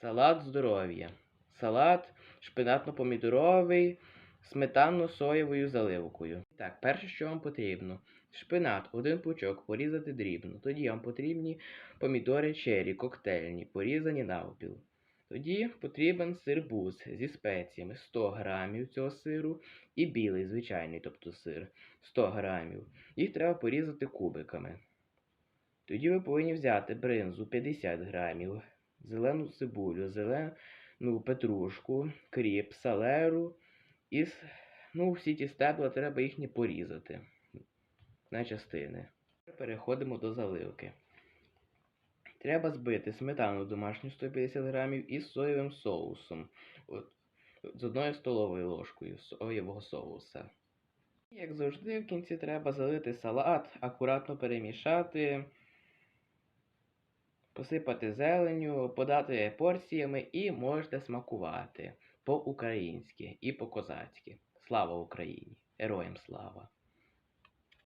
Салат здоров'я. Салат шпинатно-помідоровий, сметанно-соєвою заливкою. Так, перше, що вам потрібно. Шпинат, один пучок, порізати дрібно. Тоді вам потрібні помідори чері, коктейльні, порізані навпіл. Тоді потрібен сир-бус зі спеціями 100 грамів цього сиру і білий звичайний, тобто сир 100 грамів. Їх треба порізати кубиками. Тоді ви повинні взяти бринзу 50 грамів, зелену цибулю, зелену петрушку, кріп, салеру і ну, всі ті стебла треба їхні порізати на частини. Переходимо до заливки. Треба збити сметану домашню 150 грамів із соєвим соусом. От, з одною столовою ложкою соєвого соуса. І, Як завжди, в кінці треба залити салат, акуратно перемішати, посипати зеленню, подати порціями і можете смакувати по-українськи і по-козацьки. Слава Україні! Героям слава!